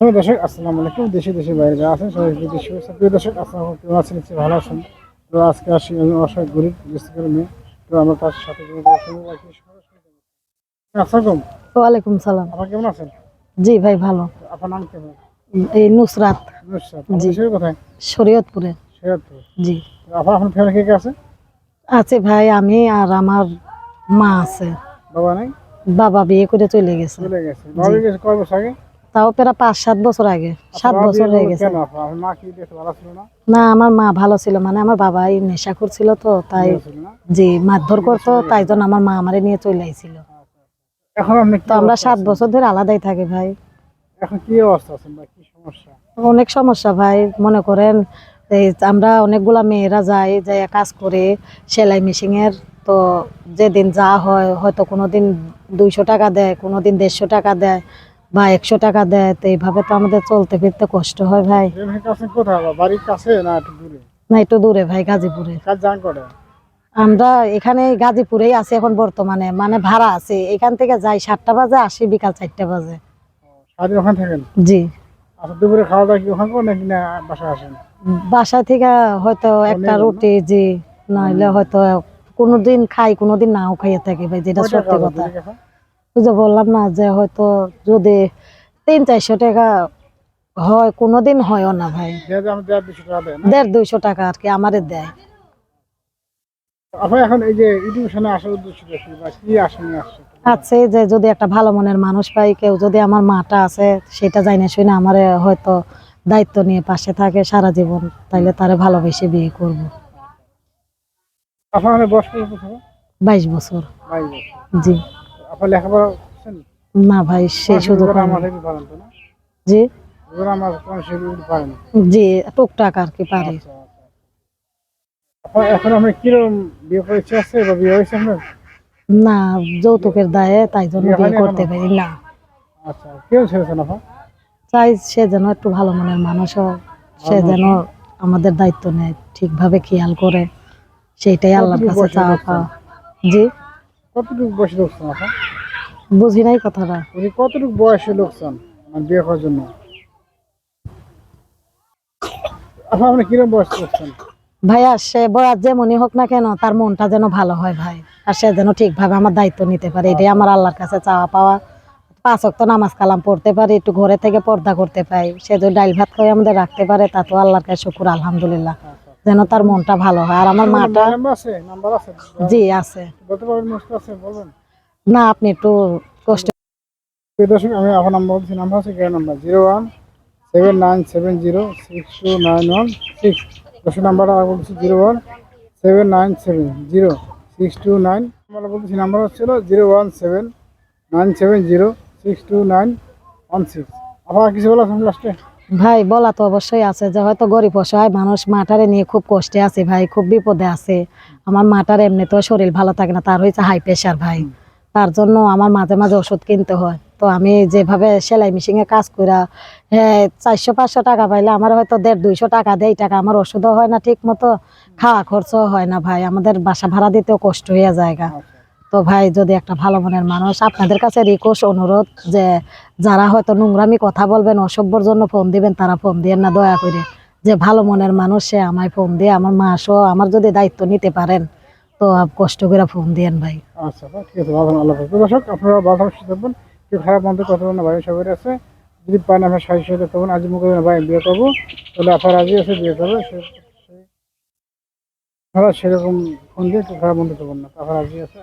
প্রিয় দর্শক আসসালামু আলাইকুম। দেশে দেশে বাইরে যারা আছেন সবাই প্রিয় দর্শক আসসালামু আলাইকুম। কেমন আছেন? নিশ্চয়ই ভালো আছেন। তো আজকে আসি আমি অসহায় গরিব করে মেয়ে তো আমরা তার সাথে যাব। আসসালাম ওয়ালাইকুম সালাম। আপনার কেমন আছেন? জি ভাই ভালো। আপনার নাম কেমন এই নুসরাত। নুসরাত। জি। কোথায়? শরীয়তপুরে। শেয়ারপুর জি। আপনার আপনার ফ্যামিলি কে কে আছে? আছে ভাই আমি আর আমার মা আছে। বাবা নাই? বাবা বিয়ে করে চলে গেছে। চলে গেছে। বাবা গেছে কয় বছর আগে? তাও প্রায় পাঁচ সাত বছর আগে সাত বছর হয়ে গেছে। না? না আমার মা ভালো ছিল মানে আমার বাবা এই নেশা করছিল তো তাই জি মারধর করতো তাই জন্য আমার মা আমারে নিয়ে চলে আইছিল। এখন তো আমরা সাত বছর ধরে আলাদাই থাকি ভাই। এখন কি অবস্থা কি সমস্যা? অনেক সমস্যা ভাই মনে করেন এই আমরা অনেকগুলা মেয়েরা যাই যাই কাজ করে সেলাই মেশিনের তো যেদিন যা হয় হয়তো কোনোদিন দুইশো টাকা দেয় কোনোদিন দেড়শো টাকা দেয় বা একশো টাকা দেয় তো এইভাবে তো আমাদের চলতে ফিরতে কষ্ট হয় ভাই। বাড়ির কাছে না একটু দূরে? না একটু দূরে ভাই গাজীপুরে। আমরা এখানে গাজীপুরেই আছি এখন বর্তমানে মানে ভাড়া আছে। এখান থেকে যাই সাতটা বাজে আসি বিকাল চারটা বাজে। ওখানে থাকেন? জি। আচ্ছা দুপুরে খাওয়া দাওয়া কি ওখানে নাকি না বাসায় আসেন? বাসা থেকে হয়তো একটা রুটি জি নাহলে হয়তো কোনোদিন খাই কোনোদিন নাও খাইয়ে থাকি ভাই যেটা সত্যি কথা? ওই যে বললাম না যে হয়তো যদি তিন চারশো টাকা হয় কোনোদিন হয়ও না ভাই। দেড় দুইশো টাকা আর কি আমারে দেয়। আপনার এখন এই যে আসার উদ্দেশ্য কি আছে যে যদি একটা ভালো মনের মানুষ পাই কেউ যদি আমার মাটা আছে সেটা যাই না শুনে আমারে হয়তো দায়িত্ব নিয়ে পাশে থাকে সারা জীবন তাইলে তারে ভালোবেসে বিয়ে করব। আপনার বয়স কত বছর। জি। আপনার লেখাপড়া করছেন? না ভাই তো না? জি? জি টুকটাক আর কি পারি। আচ্ছা, আচ্ছা। এখন কীরকম বিয়ে করে ইচ্ছে আছে বা বিয়ে হয়েছে আপনার? না যৌতুকের দায়ে তাই জন্য বিয়ে করতে পারি না। আচ্ছা কেউ ছেড়েছেন আপনার চাই সে যেন একটু ভালো মনের মানুষ হয়। সে যেন আমাদের দায়িত্ব নেয় ঠিকভাবে খেয়াল করে। সেইটাই আল্লাহর কাছে চাওয়া? পাওয়া। জি? কতটুকু লোকসান আপনার বুঝি নাই কথাটা। উনি কতটুকু বয়সে লোকসান মানে বিয়ে করার জন্য? আপনি কীরকম বয়স ভাইয়া সে বয়ার যেমনই হোক না কেন তার মনটা যেন ভালো হয় ভাই। আর সে যেন ঠিকভাবে আমার দায়িত্ব নিতে পারে এটাই আমার আল্লাহর কাছে চাওয়া পাওয়া। পাঁচ অক্ত নামাজ কালাম পড়তে পারি একটু ঘরে থেকে পর্দা করতে পাই সে যদি ডাইল ভাত খাই আমাদের রাখতে পারে তা তো আল্লাহর কাছে শুকুর আলহামদুলিল্লাহ। যেন তার মনটা ভালো হয়। আর আমার মাটা জি আছে। না আপনি একটু কষ্ট দর্শক আমি আপনার নাম্বার বলছি নাম্বার হচ্ছে গ্যার number zero one seven nine seven zero six two nine one six. দর্শক নাম্বারটা আবার বলছি zero one seven nine seven zero six two nine. আমরা বলতেছি নাম্বার হচ্ছিল zero one seven nine seven zero six two nine one six. আপনার কিছু বলা লাস্টে? ভাই বলা তো অবশ্যই আছে যে হয়তো গরিব অসহায় মানুষ মাটারে নিয়ে খুব কষ্টে আছে ভাই খুব বিপদে আছে। আমার মাটার এমনিতেও শরীর ভালো থাকে না তার হয়েছে হাই প্রেশার ভাই। তার জন্য আমার মাঝে মাঝে ওষুধ কিনতে হয়। তো আমি যেভাবে সেলাই মেশিনে কাজ করা হ্যাঁ চারশো, পাঁচশো টাকা পাইলে আমার হয়তো দেড়, দুইশো টাকা দেয় টাকা আমার ওষুধও হয় না ঠিক মতো খাওয়া খরচও হয় না ভাই। আমাদের বাসা ভাড়া দিতেও কষ্ট হয়ে জায়গা তো ভাই, যদি একটা ভালো মনের মানুষ, আপনাদের কাছে রিকোয়েস্ট অনুরোধ যে যারা হয়তো নোংরামি কথা বলবেন, অসভ্যর জন্য ফোন দিবেন, তারা ফোন দিয়েন না, দয়া করে। যে ভালো মনের মানুষ, সে আমায় ফোন দিয়ে, আমার মা আমার যদি দায়িত্ব নিতে পারেন তো আপ- কষ্ট করে ফোন দেন ভাই। আচ্ছা ঠিক আছে আপনারা না, ভাই সবাই আছে। যদি পান আপনার সাহায্য সাথে তখন আজ মুখে ভাই, বিয়ে করব। তাহলে আপনার রাজি আছে, বিয়ে করবে, সে সেরকম ফোন দিয়ে খারাপ মন্দ করবেন না। আপনার রাজি আছে